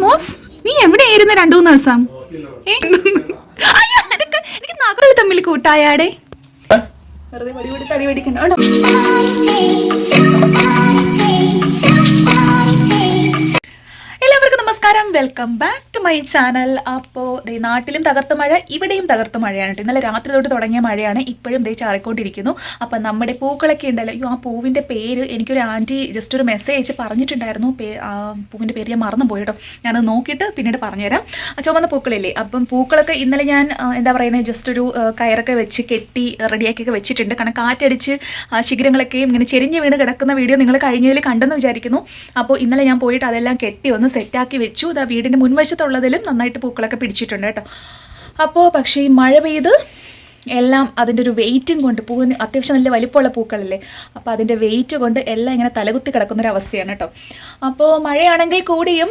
MOS നീ എവിടെയായിരുന്നു രണ്ടു മൂന്ന് ദിവസം? അയ്യോ, എനിക്ക് എനിക്ക് നഗകൾ തമ്മിൽ കൂട്ടായാടെ. വെറുതെ വടി കൂടി തടി നമസ്കാരം. Welcome back to my channel അപ്പോൾ ദേ നാട്ടിലും തകർത്ത മഴ ഇവിടെയും തകർത്ത മഴയാണ് ഇന്നലെ രാത്രി തൊട്ട് തുടങ്ങിയ മഴയാണ്. ഇപ്പോഴും ദേ ചാറിക്കൊണ്ടിരിക്കുന്നു. അപ്പം നമ്മുടെ പൂക്കളൊക്കെ ഉണ്ടല്ലോ. അയ്യോ ആ പൂവിന്റെ പേര് എനിക്കൊരു ആന്റി ജസ്റ്റ് ഒരു മെസ്സേജ് അയച്ച് പറഞ്ഞിട്ടുണ്ടായിരുന്നു. പേ പൂവിന്റെ പേര് ഞാൻ മറന്നു പോയി കേട്ടോ. ഞാനത് നോക്കിയിട്ട് പിന്നീട് പറഞ്ഞുതരാം. ചുവന്ന പൂക്കളില്ലേ? അപ്പം പൂക്കളൊക്കെ ഇന്നലെ ഞാൻ എന്താ പറയുന്നത് ജസ്റ്റ് ഒരു കയറൊക്കെ വെച്ച് കെട്ടി റെഡിയാക്കിയൊക്കെ വെച്ചിട്ടുണ്ട്. കാരണം കാറ്റടിച്ച് ശിഖരങ്ങളൊക്കെയും ഇങ്ങനെ ചെരിഞ്ഞ് വീണ് കിടക്കുന്ന വീഡിയോ നിങ്ങൾ കഴിഞ്ഞതിൽ കണ്ടെന്ന് വിചാരിക്കുന്നു. അപ്പോൾ ഇന്നലെ ഞാൻ പോയിട്ട് അതെല്ലാം കെട്ടി ഒന്ന് സെറ്റാക്കി വെച്ചു. ഇതാ വീടിന്റെ മുൻവശത്തുള്ളതിലും നന്നായിട്ട് പൂക്കളൊക്കെ പിടിച്ചിട്ടുണ്ട് കേട്ടോ. അപ്പോൾ പക്ഷേ ഈ മഴ പെയ്ത് എല്ലാം അതിന്റെ ഒരു വെയിറ്റും കൊണ്ട് പൂവിന് അത്യാവശ്യം നല്ല വലിപ്പമുള്ള പൂക്കളല്ലേ? അപ്പോൾ അതിന്റെ വെയിറ്റ് കൊണ്ട് എല്ലാം ഇങ്ങനെ തലകുത്തി കിടക്കുന്ന ഒരു അവസ്ഥയാണ് കേട്ടോ. അപ്പോൾ മഴയാണെങ്കിൽ കൂടിയും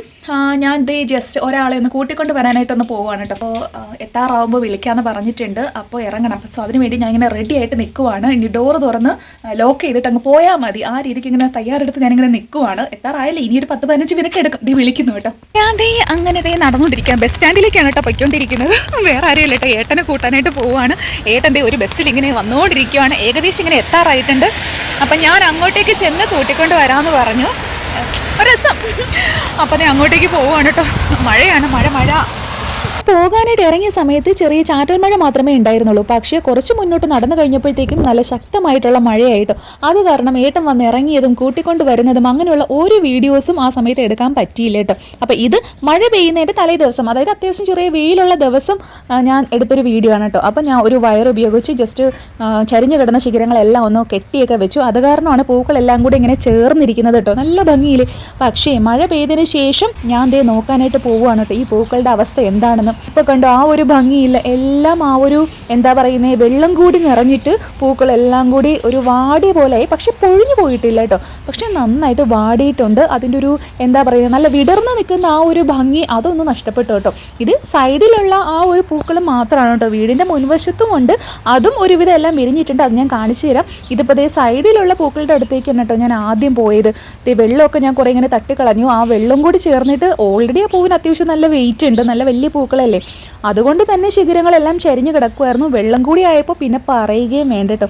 ഞാൻ ഇത് ജസ്റ്റ് ഒരാളെ ഒന്ന് കൂട്ടിക്കൊണ്ട് വരാനായിട്ടൊന്ന് പോവുകയാണ് കേട്ടോ. അപ്പോൾ എത്താറാവുമ്പോൾ വിളിക്കാമെന്ന് പറഞ്ഞിട്ടുണ്ട്. അപ്പോൾ ഇറങ്ങണം. സോ അതിന് വേണ്ടി ഞാൻ ഇങ്ങനെ റെഡി ആയിട്ട് നിൽക്കുവാണ്. ഇനി ഡോറ് തുറന്ന് ലോക്ക് ചെയ്തിട്ട് അങ്ങ് പോയാൽ മതി. ആ രീതിക്ക് ഇങ്ങനെ തയ്യാറെടുത്ത് ഞാനിങ്ങനെ നിൽക്കുവാണ്. എത്താറായില്ല? ഇനി ഒരു പത്ത് പതിനഞ്ച് മിനിറ്റ് എടുക്കും. ദേ വിളിക്കുന്നു കേട്ടോ. ഞാൻ ദേ അങ്ങനെ ദേ നടന്നുകൊണ്ടിരിക്കുക ബസ് സ്റ്റാൻഡിലേക്കാണ് കേട്ടോ പൊയ്ക്കൊണ്ടിരിക്കുന്നത്. വേറെ കേട്ടോ. ഏട്ടനെ കൂട്ടാനായിട്ട് പോവുകയാണ് ഏട്ടൻ ദേ ഒരു ബസ്സിൽ ഇങ്ങനെ വന്നുകൊണ്ടിരിക്കുകയാണ് ഏകദേശം ഇങ്ങനെ എത്താറായിട്ടുണ്ട്. അപ്പം ഞാൻ അങ്ങോട്ടേക്ക് ചെന്ന് കൂട്ടിക്കൊണ്ട് വരാമെന്ന് പറഞ്ഞു. രസം. അപ്പം ഞാൻ അങ്ങോട്ടേക്ക് പോവുകയാണ് കേട്ടോ. മഴയാണ്. മഴ മഴ. പോകാനായിട്ട് ഇറങ്ങിയ സമയത്ത് ചെറിയ ചാറ്റൽ മഴ മാത്രമേ ഉണ്ടായിരുന്നുള്ളൂ. പക്ഷേ കുറച്ച് മുന്നോട്ട് നടന്നു കഴിഞ്ഞപ്പോഴത്തേക്കും നല്ല ശക്തമായിട്ടുള്ള മഴയായിട്ടു. അത് കാരണം ഏട്ടം വന്ന് ഇറങ്ങിയതും കൂട്ടിക്കൊണ്ട് വരുന്നതും അങ്ങനെയുള്ള ഒരു വീഡിയോസും ആ സമയത്ത് എടുക്കാൻ പറ്റിയില്ല കേട്ടോ. അപ്പോൾ ഇത് മഴ പെയ്യുന്നതിന്റെ തലേ ദിവസം അതായത് അത്യാവശ്യം ചെറിയ വെയിലുള്ള ദിവസം ഞാൻ എടുത്തൊരു വീഡിയോ ആണ് കേട്ടോ. അപ്പോൾ ഞാൻ ഒരു വയർ ഉപയോഗിച്ച് ജസ്റ്റ് ചരിഞ്ഞു കിടന്ന ശിഖരങ്ങളെല്ലാം ഒന്ന് കെട്ടിയൊക്കെ വെച്ചു. അത് കാരണമാണ് പൂക്കളെല്ലാം കൂടി ഇങ്ങനെ ചേർന്നിരിക്കുന്നത് കേട്ടോ. നല്ല ഭംഗിയിൽ പക്ഷേ മഴ പെയ്തതിന് ശേഷം ഞാൻ ദേ നോക്കാനായിട്ട് പോവുകയാണ് കേട്ടോ. ഈ പൂക്കളുടെ അവസ്ഥ എന്താണെന്ന് ഇപ്പോൾ കണ്ടോ ആ ഒരു ഭംഗിയില്ല. എല്ലാം ആ ഒരു എന്താ പറയുന്നത് വെള്ളം കൂടി നിറഞ്ഞിട്ട് പൂക്കളെല്ലാം കൂടി ഒരു വാടിയ പോലെയായി പക്ഷെ പൊഴിഞ്ഞു പോയിട്ടില്ല കേട്ടോ. പക്ഷെ നന്നായിട്ട് വാടിയിട്ടുണ്ട്. അതിന്റെ ഒരു എന്താ പറയുക നല്ല വിടർന്ന് നിൽക്കുന്ന ആ ഒരു ഭംഗി അതൊന്നും നഷ്ടപ്പെട്ടു കേട്ടോ. ഇത് സൈഡിലുള്ള ആ ഒരു പൂക്കൾ മാത്രമാണ് കേട്ടോ. വീടിന്റെ മുൻവശത്തും ഉണ്ട്. അതും ഒരുവിധം എല്ലാം വിരിഞ്ഞിട്ടുണ്ട്. അത് ഞാൻ കാണിച്ചു തരാം. ഇതിപ്പോൾ ദേ സൈഡിലുള്ള പൂക്കളുടെ അടുത്തേക്കാണ് കേട്ടോ ഞാൻ ആദ്യം പോയത്. ദേ വെള്ളമൊക്കെ ഞാൻ കുറേ ഇങ്ങനെ തട്ടിക്കളഞ്ഞു. ആ വെള്ളം കൂടി ചേർന്നിട്ട് ഓൾറെഡി ആ പൂവിന് അത്യാവശ്യം നല്ല വെയിറ്റ് ഉണ്ട്. നല്ല വലിയ പൂക്കളല്ലേ അതുകൊണ്ട് തന്നെ ശിഖരങ്ങളെല്ലാം ചരിഞ്ഞു കിടക്കുമായിരുന്നു വെള്ളം കൂടി ആയപ്പോൾ പിന്നെ പറയുകയും വേണ്ട കേട്ടോ.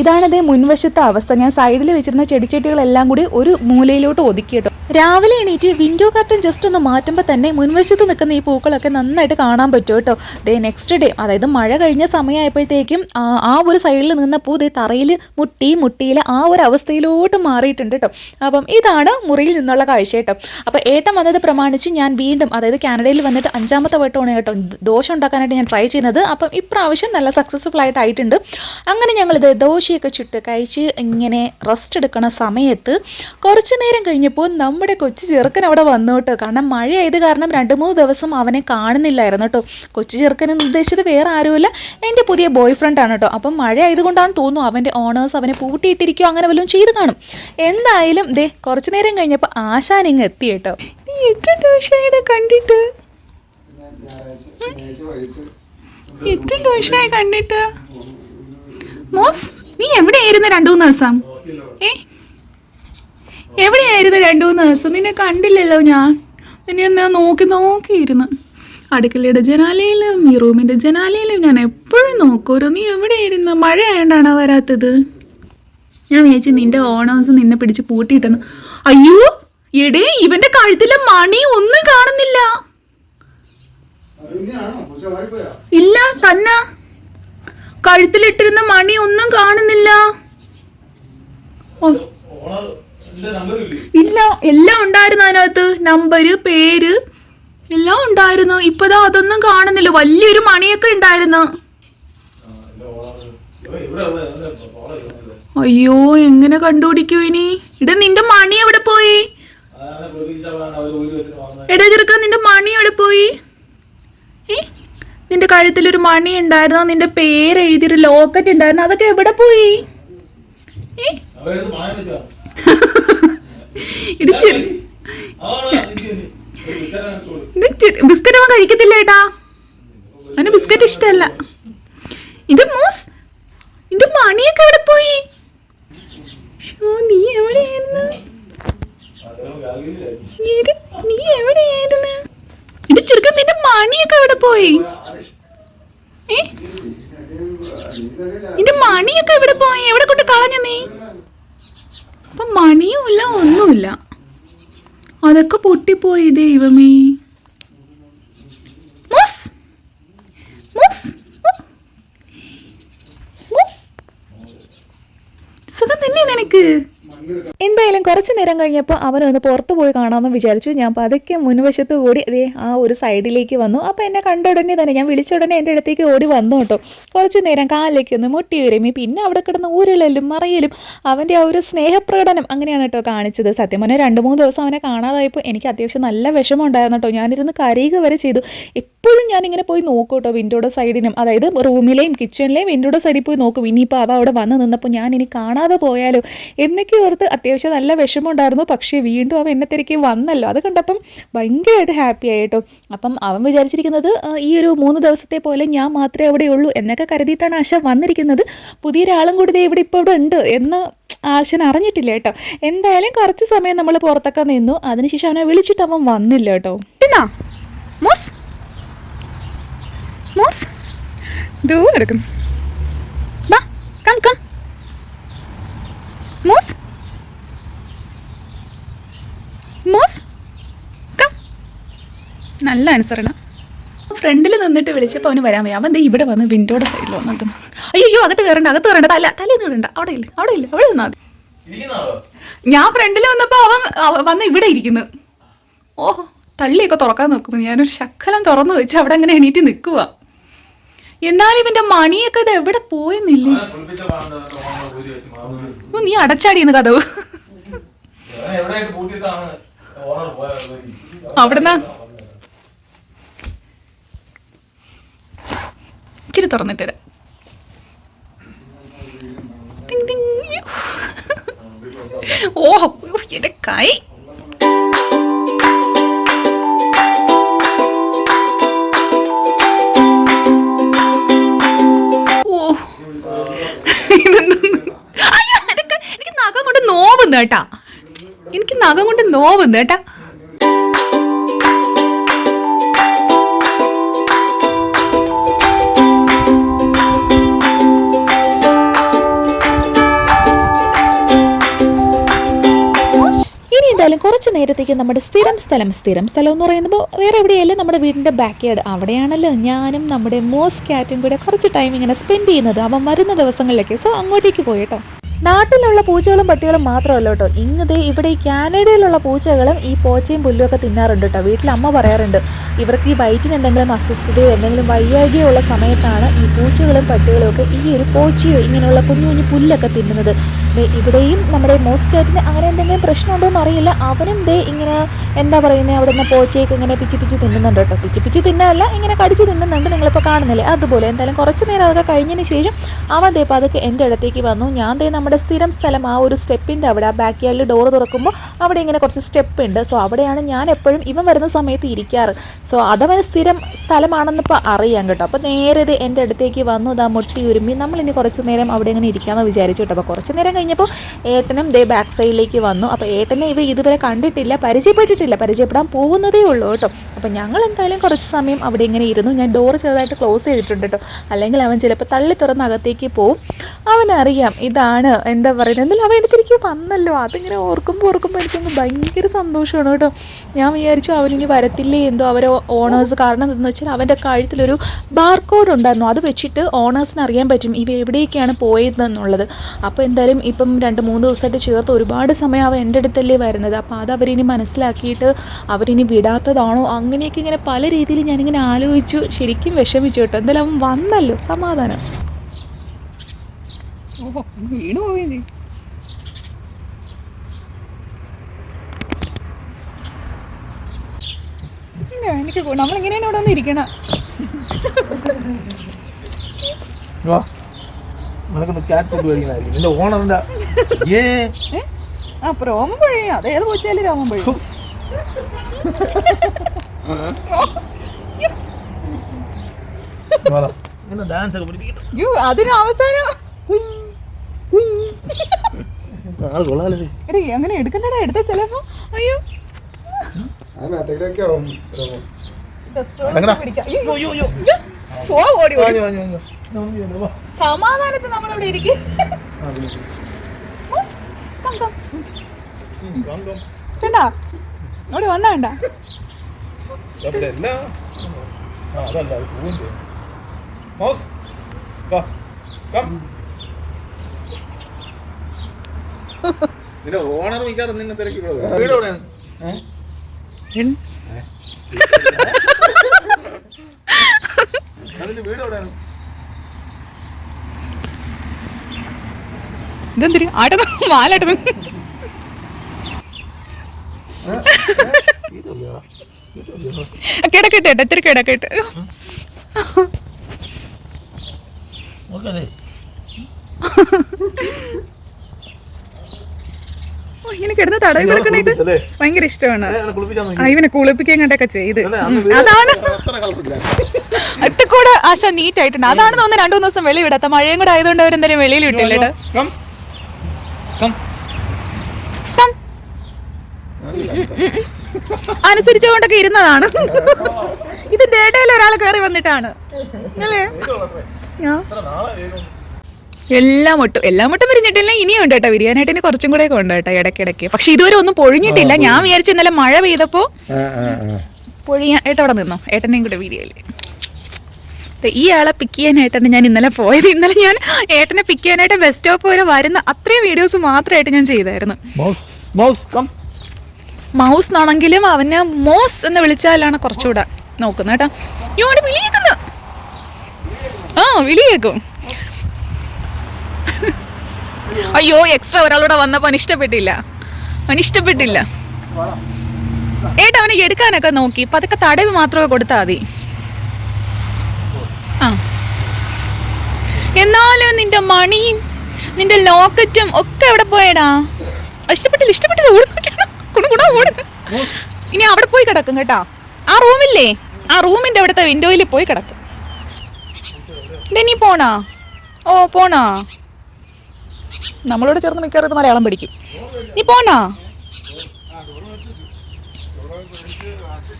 ഇതാണ് ഇതേ മുൻവശത്തെ അവസ്ഥ. ഞാൻ സൈഡിൽ വെച്ചിരുന്ന ചെടിച്ചട്ടികളെല്ലാം കൂടി ഒരു മൂലയിലോട്ട് ഒതുക്കി കേട്ടോ. രാവിലെ എണീറ്റ് വിൻഡോ കർട്ടൻ ജസ്റ്റ് ഒന്ന് മാറ്റുമ്പോൾ തന്നെ മുൻവശത്ത് നിൽക്കുന്ന ഈ പൂക്കളൊക്കെ നന്നായിട്ട് കാണാൻ പറ്റും കേട്ടോ. ഡേ നെക്സ്റ്റ് ഡേ അതായത് മഴ കഴിഞ്ഞ സമയമായപ്പോഴത്തേക്കും ആ ഒരു സൈഡിൽ നിന്ന പൂ ദേ തറയിൽ മുട്ടി മുട്ടിയിൽ ആ ഒരു അവസ്ഥയിലോട്ട് മാറിയിട്ടുണ്ട് കേട്ടോ. അപ്പം ഇതാണ് മുറിയിൽ നിന്നുള്ള കാഴ്ച കേട്ടോ. അപ്പോൾ ഏട്ടൻ വന്നത് പ്രമാണിച്ച് ഞാൻ വീണ്ടും അതായത് കാനഡയിൽ വന്നിട്ട് അഞ്ചാമത്തെ വട്ടമാണ് കേട്ടോ. ദോശ ഉണ്ടാക്കാനായിട്ട് ഞാൻ ട്രൈ ചെയ്യുന്നത്. അപ്പം ഇപ്രാവശ്യം നല്ല സക്സസ്ഫുൾ ആയിട്ട് ആയിട്ടുണ്ട് അങ്ങനെ ഞങ്ങളിത് ദോശയൊക്കെ ചുട്ട് കഴിച്ച് ഇങ്ങനെ റെസ്റ്റ് എടുക്കണ സമയത്ത് കുറച്ച് നേരം കഴിഞ്ഞപ്പോൾ നമ്മുടെ കൊച്ചു ചെറുക്കൻ അവിടെ വന്നു കേട്ടോ. കാരണം മഴയായത് കാരണം രണ്ട് മൂന്ന് ദിവസം അവനെ കാണുന്നില്ലായിരുന്നു കേട്ടോ. കൊച്ചു ചെറുക്കൻ ഉദ്ദേശിച്ചത് വേറെ ആരുമില്ല. എന്റെ പുതിയ ബോയ് ഫ്രണ്ട് ആണ് കേട്ടോ. അപ്പം മഴ ആയതുകൊണ്ടാണ് തോന്നുന്നു അവന്റെ ഓണേഴ്സ് അവനെ പൂട്ടിയിട്ടിരിക്കുകയോ അങ്ങനെ വല്ലതും ചെയ്ത് കാണും. എന്തായാലും ദേ കുറച്ച് നേരം കഴിഞ്ഞപ്പോൾ ആശാൻ എത്തി കേട്ടോ. നീ എത്ര ദിവസമായിട്ട് കണ്ടിട്ട് എത്ര ദോഷമായി കണ്ടിട്ട്. മോസ് നീ എവിടെയായിരുന്നു രണ്ടു മൂന്ന് ദിവസം? ഏ? എവിടെയായിരുന്നു രണ്ടു മൂന്ന് ദിവസം? നിന്നെ കണ്ടില്ലല്ലോ ഞാൻ. നിന്നെ ഒന്ന് നോക്കി നോക്കിയിരുന്നു. അടുക്കളയുടെ ജനാലയിലും ഈ റൂമിന്റെ ജനാലയിലും ഞാൻ എപ്പോഴും നോക്കൂരോ നീ എവിടെയായിരുന്നു? മഴ ആയതുകൊണ്ടാണോ വരാത്തത്? ഞാൻ വിചാരിച്ചു നിന്റെ ഓണേഴ്സ് നിന്നെ പിടിച്ച് പൂട്ടിയിട്ടെന്ന്. അയ്യോ എടേ ഇവന്റെ കഴുത്തിലെ മണി ഒന്നും കാണുന്നില്ല. ഇല്ല തന്ന കഴുത്തിലിട്ടിരുന്ന മണി ഒന്നും കാണുന്നില്ല. ഇല്ല? എല്ലാം ഉണ്ടായിരുന്നു അതിനകത്ത്. നമ്പര് പേര് എല്ലാം ഉണ്ടായിരുന്നു. ഇപ്പതാ അതൊന്നും കാണുന്നില്ല. വലിയൊരു മണിയൊക്കെ ഉണ്ടായിരുന്നു. അയ്യോ എങ്ങനെ കണ്ടുപിടിക്കൂ ഇനി? ഇട നിന്റെ മണി എവിടെ പോയി? എടാ ചെറുക്ക നിന്റെ മണി എവിടെ പോയി? നിന്റെ കഴുത്തിൽ ഒരു മണി ഉണ്ടായിരുന്നു നിന്റെ പേര് എഴുതിയൊരു ലോക്കറ്റ് ഉണ്ടായിരുന്നു. അതൊക്കെ എവിടെ പോയി? ഏ? ഇടിച്ചു ബിസ്ക്കറ്റ് അവൻ കഴിക്കത്തില്ല ഏട്ടാ? അവന് ബിസ്ക്കറ്റ് ഇഷ്ടമല്ല. ഇത് മൂസ് ഇത് മണിയൊക്കെ എവിടെ പോയി ഷോ നീ എവിടെയായിരുന്നു നീ- നീ എവിടെയായിരുന്നു മണിയൊക്കെ എവിടെ പോയി? നിന്റെ മണിയൊക്കെ എവിടെ പോയി? എവിടെ കൊണ്ട് കളഞ്ഞ നീ? അപ്പൊ മണിയും ഇല്ല ഒന്നുമില്ല. അതൊക്കെ പൊട്ടിപ്പോയി ദൈവമേ മൂസ്. മൂസ്. മൂസ്. സുഖം തന്നെ നിനക്ക് എന്തായാലും കുറച്ച് നേരം കഴിഞ്ഞപ്പോൾ അവനൊന്ന് പുറത്ത് പോയി കാണാമെന്ന് വിചാരിച്ചു. ഞാൻ പതുക്കെ മുൻവശത്ത് കൂടി അതേ ആ ഒരു സൈഡിലേക്ക് വന്നു. അപ്പോൾ എന്നെ കണ്ട ഉടനെ തന്നെ ഞാൻ വിളിച്ച ഉടനെ എന്റെ അടുത്തേക്ക് ഓടി വന്നു കേട്ടോ. കുറച്ച് നേരം കാലിലേക്ക് ഒന്ന് മുട്ടി ഉരമി. പിന്നെ അവിടെ കിടന്ന് ഊരുളലും മറയലും അവന്റെ ആ ഒരു സ്നേഹപ്രകടനം അങ്ങനെയാണ് കേട്ടോ കാണിച്ചത്. സത്യം പറഞ്ഞാൽ രണ്ട് മൂന്ന് ദിവസം അവനെ കാണാതായപ്പോൾ എനിക്ക് അത്യാവശ്യം നല്ല വിഷമം ഉണ്ടായിരുന്നു കേട്ടോ. ഞാനിരുന്ന് കരയുക വരെ ചെയ്തു. എപ്പോഴും ഞാനിങ്ങനെ പോയി നോക്കും കേട്ടോ വിൻഡോയുടെ സൈഡിനും. അതായത് റൂമിലെയും കിച്ചണിലെയും വിൻഡോയുടെ സൈഡിൽ പോയി നോക്കും. ഇനിയിപ്പോൾ അവ അവിടെ വന്ന് നിന്നപ്പോൾ ഞാൻ ഇനി കാണാതെ പോയാലോ? എന്നൊക്കെ ഓർത്ത് അത്യാവശ്യം നല്ല വിഷമമുണ്ടായിരുന്നു. പക്ഷേ വീണ്ടും അവൻ എന്നെ തിരക്കി വന്നല്ലോ. അത് കണ്ടപ്പം ഭയങ്കരമായിട്ട് ഹാപ്പി ആയിട്ടോ. അപ്പം അവൻ വിചാരിച്ചിരിക്കുന്നത് ഈ ഒരു മൂന്ന് ദിവസത്തെ പോലെ ഞാൻ മാത്രമേ അവിടെ ഉള്ളൂ എന്നൊക്കെ കരുതിയിട്ടാണ് ആശ വന്നിരിക്കുന്നത്. പുതിയൊരാളും കൂടി ഇവിടെ ഇപ്പോൾ ഇവിടെ ഉണ്ട് എന്ന് ആശൻ അറിഞ്ഞിട്ടില്ല കേട്ടോ. എന്തായാലും കുറച്ച് സമയം നമ്മൾ പുറത്തൊക്കെ നിന്നു. അതിനുശേഷം അവനെ വിളിച്ചിട്ട് അവൻ വന്നില്ല കേട്ടോ. മോസ്? മോസ് ദൂരെ എടുക്കുന്നു വാ come come Moss? Moss come നല്ല ഫ്രണ്ടിൽ നിന്നിട്ട് വിളിച്ചപ്പോൾ അവന് വരാൻ വയ്യ. അവൻ ദേ ഇവിടെ വന്ന് വിൻഡോയുടെ സൈഡിൽ വന്നിട്ട് അയ്യോ അകത്ത് കയറണ്ട അകത്ത് കയറണ്ട തല തലേന്ന് വിടണ്ട. അവിടെ ഇല്ല അവിടെ ഇല്ല അവിടെ നിന്നാ മതി. ഞാൻ ഫ്രണ്ടിൽ വന്നപ്പോൾ അവൻ അവ- വന്ന് ഇവിടെ ഇരിക്കുന്നു. ഓഹോ തള്ളിയൊക്കെ തുറക്കാൻ നോക്കുന്നു ഞാനൊരു ശക്കലം തുറന്നു വെച്ച് അവിടെ അങ്ങനെ എണീറ്റ് നിൽക്കുക എന്നാലും ഇവന്റെ മണിയൊക്കെ ഇത് എവിടെ പോയെന്നില്ലേ? ഓ, നീ അടച്ചാടിയെന്ന് കഥവ്. അവിടുന്ന് ഇച്ചിരി തുറന്നിട്ട് തരാം. ഓ എന്റെ കൈ. നോവുന്നു കേട്ടാ. എനിക്ക് നഖം കൊണ്ട് നോവുന്നു കേട്ടാ. എന്തായാലും കുറച്ച് നേരത്തേക്ക് നമ്മുടെ സ്ഥിരം സ്ഥലം സ്ഥിരം സ്ഥലം എന്ന് പറയുമ്പോൾ വേറെ എവിടെയല്ല നമ്മുടെ വീടിന്റെ ബാക്ക് യാർഡ് അവിടെയാണല്ലോ ഞാനും നമ്മുടെ മോസ് കാറ്റും കൂടെ കുറച്ച് ടൈം ഇങ്ങനെ സ്പെൻഡ് ചെയ്യുന്നത്. അവൻ വരുന്ന ദിവസങ്ങളിലൊക്കെ. സോ അങ്ങോട്ടേക്ക് പോയി കേട്ടോ. നാട്ടിലുള്ള പൂച്ചകളും പട്ടികളും മാത്രമല്ല കേട്ടോ. ഇങ്ങതേ ഇവിടെ ഈ കാനഡയിലുള്ള പൂച്ചകളും ഈ പോച്ചയും പുല്ലും ഒക്കെ തിന്നാറുണ്ട് കേട്ടോ. വീട്ടിൽ അമ്മ പറയാറുണ്ട് ഇവർക്ക് ഈ വയറ്റിന് എന്തെങ്കിലും അസ്വസ്ഥതയോ എന്തെങ്കിലും വയ്യാകിയോ ഉള്ള സമയത്താണ് ഈ പൂച്ചകളും പട്ടികളും ഒക്കെ ഈ ഒരു പോച്ചയോ ഇങ്ങനെയുള്ള കുഞ്ഞു കുഞ്ഞു പുല്ലൊക്കെ തിന്നുന്നത്. ഇവിടെയും നമ്മുടെ മോസ്കാറ്റിന് അങ്ങനെ എന്തെങ്കിലും പ്രശ്നമുണ്ടോ എന്നറിയില്ല. അവനും ദേ ഇങ്ങനെ എന്താ പറയുന്നത് അവിടെ നിന്ന് പോച്ചയൊക്കെ ഇങ്ങനെ പിച്ചി പിച്ചി തിന്നുന്നുണ്ട് കേട്ടോ. പിച്ചി പിച്ചി ഇങ്ങനെ കടിച്ച് തിന്നുന്നുണ്ട് നിങ്ങളിപ്പോൾ കാണുന്നില്ലേ? അതുപോലെ എന്തായാലും കുറച്ച് നേരം അതൊക്കെ കഴിഞ്ഞതിന് ശേഷം അവൻ ദേ പതുക്കെ എന്റെ അടുത്തേക്ക് വന്നു. ഞാൻ ദേ നമ്മുടെ സ്ഥിരം സ്ഥലം ആ ഒരു സ്റ്റെപ്പിന്റെ അവിടെ ആ ബാക്ക് യാർഡിൽ ഡോറ് തുറക്കുമ്പോൾ അവിടെ ഇങ്ങനെ കുറച്ച് സ്റ്റെപ്പ് ഉണ്ട് സോ അവിടെയാണ് ഞാൻ എപ്പോഴും ഇവൻ വരുന്ന സമയത്ത് ഇരിക്കാറ്. സോ അതവന് സ്ഥിരം സ്ഥലമാണെന്ന് ഇപ്പോൾ അറിയാം കേട്ടോ. അപ്പോൾ നേരെ ഇത് എന്റെ അടുത്തേക്ക് വന്നു ഇതാ മുട്ടി ഉരുമ്പി നമ്മളിനി കുറച്ച് നേരം അവിടെ ഇങ്ങനെ ഇരിക്കാമെന്ന് വിചാരിച്ചു കേട്ടോ. അപ്പോൾ കുറച്ച് നേരം കഴിഞ്ഞപ്പോൾ ഏട്ടനും ദേ ബാക്ക് സൈഡിലേക്ക് വന്നു. അപ്പോൾ ഏട്ടനെ ഇവ ഇതുവരെ കണ്ടിട്ടില്ല പരിചയപ്പെട്ടിട്ടില്ല. പരിചയപ്പെടാൻ പോകുന്നതേ ഉള്ളൂ കേട്ടോ. അപ്പോൾ ഞങ്ങൾ എന്തായാലും കുറച്ച് സമയം അവിടെ ഇങ്ങനെ ഇരുന്നു. ഞാൻ ഡോർ ചെറുതായിട്ട് ക്ലോസ് ചെയ്തിട്ടുണ്ട് കേട്ടോ. അല്ലെങ്കിൽ അവൻ ചിലപ്പോൾ തള്ളി തുറന്ന് അകത്തേക്ക് പോവും. അവനറിയാം ഇതാണ് എന്താ പറയുന്നത്. അവൻ എടുത്തിരിക്കും വന്നല്ലോ. അതിങ്ങനെ ഓർക്കുമ്പോൾ ഓർക്കുമ്പോൾ എനിക്കൊന്ന് ഭയങ്കര സന്തോഷമാണ് കേട്ടോ. ഞാൻ വിചാരിച്ചു അവനിനി വരത്തില്ലേ എന്തോ അവരെ ഓണേഴ്സ് കാരണം എന്താണെന്ന് വെച്ചാൽ അവന്റെ കഴുത്തിലൊരു ബാർകോഡ് ഉണ്ടായിരുന്നു. അത് വെച്ചിട്ട് ഓണേഴ്സിന് അറിയാൻ പറ്റും ഇവ എവിടെയൊക്കെയാണ് പോയതെന്നുള്ളത്. അപ്പോൾ എന്തായാലും ഇപ്പം രണ്ട് മൂന്ന് ദിവസമായിട്ട് ചേർത്ത് ഒരുപാട് സമയം അവൻ എന്റെ അടുത്തല്ലേ വരുന്നത്. അപ്പോൾ അത് അവരിനി മനസ്സിലാക്കിയിട്ട് അവരിനി വിടാത്തതാണോ? അങ്ങനെയൊക്കെ ഇങ്ങനെ പല രീതിയിൽ ഞാനിങ്ങനെ ആലോചിച്ചു. ശരിക്കും വിഷമിച്ചു കേട്ടോ. എന്തായാലും അവൻ വന്നല്ലോ. സമാധാനം. ഓ വീണു പോവുകയും എനിക്ക് നമ്മൾ നമ്മളിങ്ങനെയാണ് ഇവിടെ വന്ന് ഇരിക്കണം. വാ നിനക്കൊന്ന് ക്യാറ്റ് ഫുഡ് കഴിക്കണമായിരിക്കും നിന്റെ ഓണറിന്റെ ഏ? ആ അപ്പൊ രോമം പൊഴിയും? അത് ഏത് രോമം പൊഴിയും. ഡാൻസ് ഒക്കെ പഠിപ്പിക്കണം അതിന് അവസാനം. എടീ അങ്ങനെ എടുക്കണ്ടടാ എടുത്ത ചെലപ്പോ. അയ്യോ. ഓടി, ഓടി. സമാധാനത്തിൽ നമ്മളിവിടെ ഇരിക്കും. കണ്ടാ ഇവിടെ വന്നാ കണ്ടാ അവിടെ ഓണർ മിക്കാറും നിന്നെ തിരക്കി വീട്. എവിടെയാണ് ഏ? അതിന്റെ വീട് എവിടെയാണ് ഇതെന്തിരി? ഇതല്ലയോ? ഇതല്ലയോ? കിടക്കട്ടെ ഏട്ടാ ഇത്തിരി കിടക്കട്ടെ ഇങ്ങനെ കിടന്ന് തടവി കൊടുക്കണ ഇത്? ഭയങ്കര ഇഷ്ടമാണ് ഇവനെ കുളിപ്പിക്കാൻ കണ്ടൊക്കെ ചെയ്ത് അതാണ് അത്ര കളറില്ല. കൂടെ ആശ നീറ്റ് ആയിട്ടുണ്ട് അതാണ് തോന്നുന്നത് രണ്ടു മൂന്ന് ദിവസം വെളി വിടാത്ത മഴയും കൂടെ ആയതുകൊണ്ട് അവരെന്തായാലും വെളിയിൽ വിട്ടില്ല കേട്ടോ കം. കം. അനുസരിച്ചുകൊണ്ടൊക്കെ ഇരുന്നതാണ്. ഇതിന്റെ ഇടയിൽ ഒരാൾ കയറി വന്നിട്ടാണ്. അല്ലേ. എല്ലാം ഒട്ടും എല്ലാം ഒട്ടും വിരിഞ്ഞിട്ടില്ല ഇനിയും ഉണ്ട് കേട്ടോ വിരിയാനായിട്ട് ഇനി കുറച്ചും കൂടെ ഉണ്ട് കേട്ടോ ഇടയ്ക്കിടയ്ക്ക്. പക്ഷെ ഇതുവരെ ഒന്നും പൊഴിഞ്ഞിട്ടില്ല. ഞാൻ വിചാരിച്ചു ഇന്നലെ മഴ പെയ്തപ്പോ പൊഴിയാ ഏട്ടവിടെ നിന്നോ? ഏട്ടനെയും കൂടെ വീഡിയോയിൽ. ഈ ആളെ പിക്ക് ചെയ്യാനായിട്ടാണ് ഞാൻ ഇന്നലെ പോയത്. ഇന്നലെ ഞാൻ ഏട്ടനെ പിക്ക് ചെയ്യാനായിട്ട് ബസ് സ്റ്റോപ്പ് വരെ വരുന്ന അത്രയും വീഡിയോസ് മാത്രമായിട്ട് ഞാൻ ചെയ്തായിരുന്നു. മൗസ് ആണെങ്കിലും അവനെ മോസ് എന്ന് വിളിച്ചാലാണ് കുറച്ചുകൂടെ നോക്കുന്നത് കേട്ടോ. വിളിയേക്കുന്നു. ആ വിളിയേക്കും. അയ്യോ എക്സ്ട്രാ ഒരാളൂടെ വന്നപ്പോ അനിഷ്ടപ്പെട്ടില്ല ഇഷ്ടപ്പെട്ടില്ല. ഇഷ്ടപ്പെട്ടില്ല. ഏട്ടാ അവനെ എടുക്കാനൊക്കെ നോക്കി. പതുക്കെ തടവ് മാത്രമേ കൊടുത്താൽ മതി. ആ. എന്നാലും നിന്റെ മണിയും നിന്റെ ലോക്കറ്റും ഒക്കെ എവിടെ പോയടാ? ഇഷ്ടപ്പെട്ടില്ല ഇഷ്ടപ്പെട്ടില്ല. ഓടുന്നു ഓടുന്നു ഇനി അവിടെ പോയി കിടക്കും കേട്ടാ. ആ റൂമില്ലേ? ആ റൂമിന്റെ അവിടുത്തെ വിൻഡോയിൽ പോയി കിടക്കും. ഡെനി പോണാ? ഓ പോണാ? നമ്മളോട് ചേർന്ന് മിക്കവാറും മലയാളം പഠിക്കും. നീ പോണാ?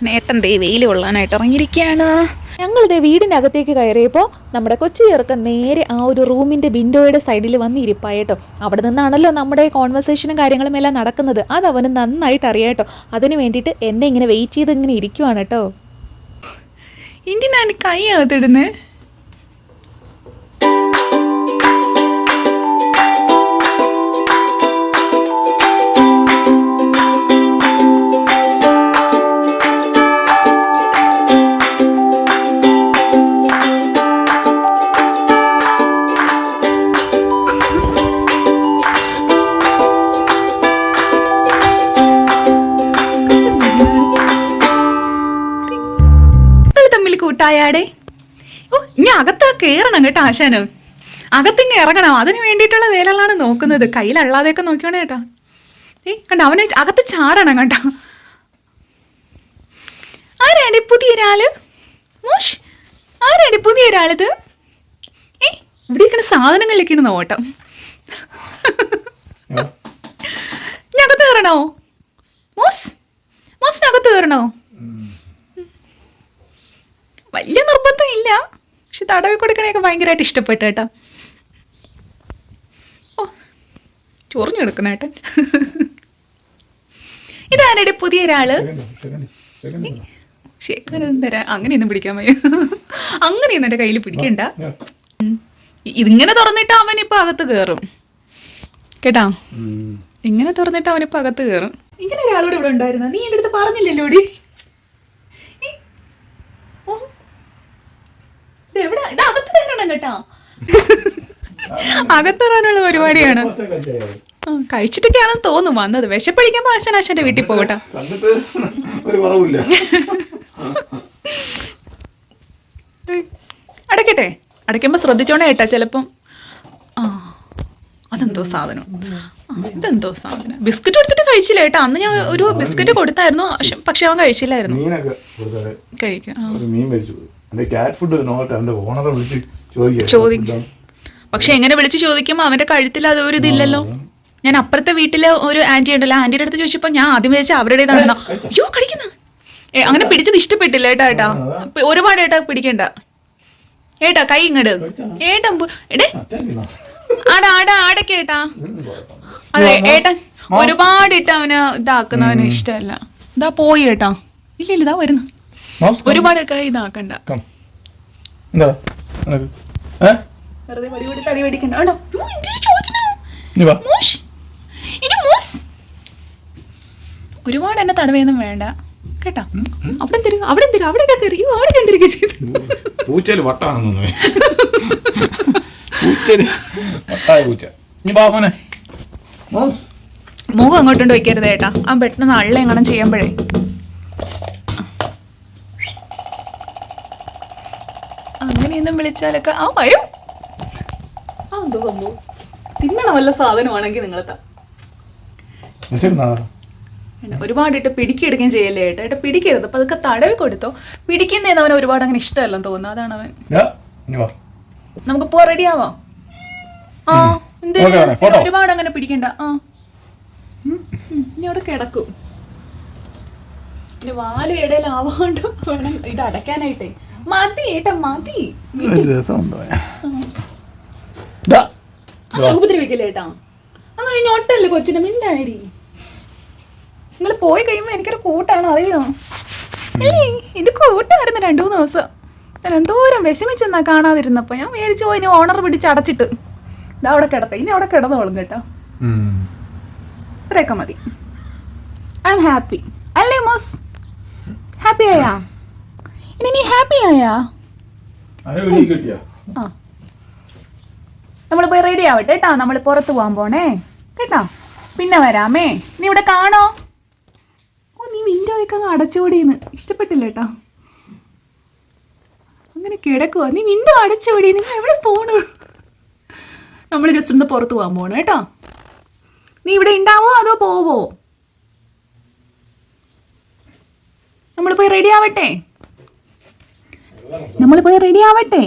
നേട്ടൻ ദേ വെയിൽ കൊള്ളാനായിട്ട് ഇറങ്ങിയിരിക്കുകയാണ്. ദേ വീടിന്റെ അകത്തേക്ക് കയറിയപ്പോൾ നമ്മുടെ കൊച്ചു ചെറുക്കൻ നേരെ ആ ഒരു റൂമിന്റെ വിൻഡോയുടെ സൈഡിൽ വന്ന് ഇരിപ്പായിട്ടോ അവിടെ നിന്നാണല്ലോ നമ്മുടെ കോൺവെർസേഷനും കാര്യങ്ങളും എല്ലാം നടക്കുന്നത്. അത് അവന് നന്നായിട്ട് അറിയാട്ടോ അതിന് വേണ്ടിയിട്ട് എന്നെ ഇങ്ങനെ വെയിറ്റ് ചെയ്ത് ഇങ്ങനെ ഇരിക്കുവാണ് കേട്ടോ. എന്തിനാണ് കൈ അകത്തിടുന്നത് തമ്മിൽ ഓ ഇനി അകത്ത് കേറണം കേട്ടോ ആശാന്. അകത്തിങ്ങ് ഇറങ്ങണം. അതിന് വേണ്ടിയിട്ടുള്ള വേലകളാണ് നോക്കുന്നത്. കയ്യിലള്ളാതെയൊക്കെ നോക്കിയോണേ കേട്ടോ. ഏ കണ്ട? അവനെ അകത്ത് ചാടണം കേട്ടോ. ആരാണ് പുതിയൊരാൾ? മോഷ് ആരാണ് പുതിയൊരാളിത്? ഏ ഇവിടെ ഇരിക്കുന്ന സാധനങ്ങളിലേക്കാണ് നോട്ടം ഞാൻ അകത്ത് കയറണോ? മോസ് മോസിനകത്ത് കയറണോ? വലിയ നിർബന്ധം ഇല്ല പക്ഷെ തടവി കൊടുക്കണേക്ക് ഭയങ്കരമായിട്ട് ഇഷ്ടപ്പെട്ടു കേട്ടോ. ഓ ചൊറിഞ്ഞു കൊടുക്കുന്ന ഏട്ടൻ. ഇതാരുടെ പുതിയ ഒരാൾ ശേഖരൻ തരാ അങ്ങനെയൊന്നും പിടിക്കാൻ വയ്യ. അങ്ങനെയൊന്നും എന്റെ കയ്യിൽ പിടിക്കണ്ട. ഇതിങ്ങനെ തുറന്നിട്ട് അവൻ ഇപ്പൊ അകത്ത് കയറും കേട്ടാ? ഇങ്ങനെ തുറന്നിട്ട് അവൻ ഇപ്പൊ അകത്ത് കയറും ഇങ്ങനെ ഒരാളോട് ഇവിടെ ഉണ്ടായിരുന്ന? നീ എന്റെ അടുത്ത് പറഞ്ഞില്ലല്ലോ ഡി എവിടെ? ഇത് അകത്ത് കയറണം കേട്ടാ. അകത്ത് കയറാനുള്ള പരിപാടിയാണ് കഴിച്ചിട്ടൊക്കെയാണെന്ന് തോന്നും വന്നത്. വിശപ്പഴിക്കുമ്പോ ആശാന്റെ വീട്ടിൽ പോകട്ടെ. അടക്കട്ടെ അടയ്ക്കട്ടെ. അടയ്ക്കുമ്പോ ശ്രദ്ധിച്ചോണേ കേട്ടാ ചിലപ്പം. ആ അതെന്തോ സാധനം. ഇതെന്തോ സാധനം. ബിസ്ക്കറ്റ് കൊടുത്തിട്ട് കഴിച്ചില്ല കേട്ടോ. അന്ന് ഞാൻ ഒരു ബിസ്ക്കറ്റ് കൊടുത്തായിരുന്നു. പക്ഷെ- അവൻ കഴിച്ചില്ലായിരുന്നു. കഴിക്കും എന്റെ ക്യാറ്റ് ഫുഡ് നോക്കട്ടെ എന്റെ ഓണറെ വിളിച്ച് ചോദിക്കാം. പക്ഷെ എങ്ങനെ വിളിച്ച് ചോദിക്കുമ്പോൾ അവന്റെ കഴുത്തിൽ അത് ഒരു ഇതില്ലല്ലോ ഞാൻ അപ്പുറത്തെ വീട്ടിലെ ഒരു ആന്റി ഉണ്ടല്ലോ. ആന്റിയുടെ അടുത്ത് ചോദിച്ചപ്പോൾ ഞാൻ ആദ്യം വിചാരിച്ച അവരുടേതാണെന്നോ അയ്യോ കഴിക്കുന്ന? ഏ, അങ്ങനെ പിടിച്ചത് ഇഷ്ടപ്പെട്ടില്ല ഏട്ടാ ഒരുപാട് ഏട്ടാ പിടിക്കണ്ട. ഏട്ടാ കൈ ഇങ്ങട്. ഏട്ടാ എടേ. ആടാ ആടാ ആടൊക്കെ ഏട്ടാ. അതെ ഏട്ടൻ ഒരുപാട് ഇട്ട് അവന് ഇതാക്കുന്നവന് ഇഷ്ടമല്ല. ഇതാ പോയി ഏട്ടാ. ഇല്ല ഇല്ല ഇതാ വരുന്നു. ഒരുപാട് ഇതാക്കണ്ട. എന്താടാ എന്നെ തടവയൊന്നും വേണ്ട. കേട്ടാ? അവിടെ തരും അവിടെ തരും അവിടെ കയറിയോ അവിടെ ഞാൻ തിരികെ പൂച്ചയിൽ വട്ടാണെന്ന് പൂച്ചയിൽ വട്ടായ പൂച്ച. നീ വാ മോനെ. മോസ്. മുഖം അങ്ങോട്ടുണ്ട് വെക്കരുത് ചേട്ടാ ആ പെട്ടെന്ന് അള്ള എങ്ങനെ ചെയ്യുമ്പോഴേ. അങ്ങനെയൊന്നും വിളിച്ചാലൊക്കെ ആ ഭയം ആ എന്തോ സംഭവം തിന്നണ വല്ല സാധനമാണെങ്കിൽ നിങ്ങൾ ഒരുപാട് ഒരുപാടിട്ട് പിടിക്കെടുക്കുകയും ചെയ്യല്ലേ ഏട്ടാ? ഏട്ടാ പിടിക്കരുത്. അപ്പൊ അതൊക്കെ തടവി കൊടുത്തോ. പിടിക്കുന്നതിന് അവൻ ഒരുപാട് അങ്ങനെ ഇഷ്ടമല്ലെന്ന് തോന്നുന്നു. അതാണ് അവൻ. നമുക്ക് പോ റെഡി ആവാം. ആ പോട്ടോ. ഒരുപാട് അങ്ങനെ പിടിക്കണ്ട. ആ. ഇനി അവിടെ കിടക്കും. ഇനി വാൽ ഇടയിലാവാണ്ട് വേണം ഇത് അടയ്ക്കാനായിട്ടേ. മതി ഏട്ടാ മതി. ഒരു രസമുണ്ടോ? അങ്ങനെ ഉപദ്രവിക്കല്ലേ ഏട്ടാ? അങ്ങനെ ഞൊട്ടല്ലേ കൊച്ചിന്റെ മിണ്ടായി നിങ്ങൾ പോയി കഴിയുമ്പോ എനിക്കൊരു കൂട്ടാണ് അറിയോ ഏയ് ഇത് കൂട്ടായിരുന്നു രണ്ടു മൂന്ന് ദിവസം. ഞാൻ എന്തോരം വിഷമിച്ചെന്നാ കാണാതിരുന്നപ്പോ. ഞാൻ വിചാരിച്ചു പോയി ഇനി ഓണർ പിടിച്ച് അടച്ചിട്ട്. ഇതാ അവിടെ കിടത്തെ. ഇനി അവിടെ കിടന്നോളും കേട്ടോ. ഇത്രയൊക്കെ മതി. ഐ എം ഹാപ്പി അല്ലേ മോസ്? ഹാപ്പി ആയാ? ഇനി നീ ഹാപ്പി ആയാ? നമ്മൾ പോയി റെഡി ആവട്ടെ കേട്ടാ. നമ്മൾ പുറത്ത് പോകാൻ പോണേ. കേട്ടോ? പിന്നെ വരാമേ. നീ ഇവിടെ കാണോ? ഓ നീ വിൻഡോ ഒക്കെ അങ്ങ് അടച്ചുകൂടിയെന്ന് ഇഷ്ടപ്പെട്ടില്ല കേട്ടാ. അങ്ങനെ കിടക്കുവാ. നീ വിൻഡോ അടച്ചുകൂടി നിങ്ങൾ എവിടെ പോണ്? നമ്മൾ ജസ്റ്റ് ഒന്ന് പുറത്ത് പോകാൻ പോണേ കേട്ടോ. നീ ഇവിടെ ഉണ്ടാവോ അതോ പോവോ? നമ്മൾ പോയി റെഡി ആവട്ടെ? നമ്മൾ പോയി റെഡി ആവട്ടെ?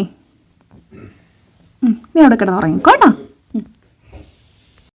നീ അവിടെ കിടന്നുറങ്ങിക്കോ കേട്ടോ.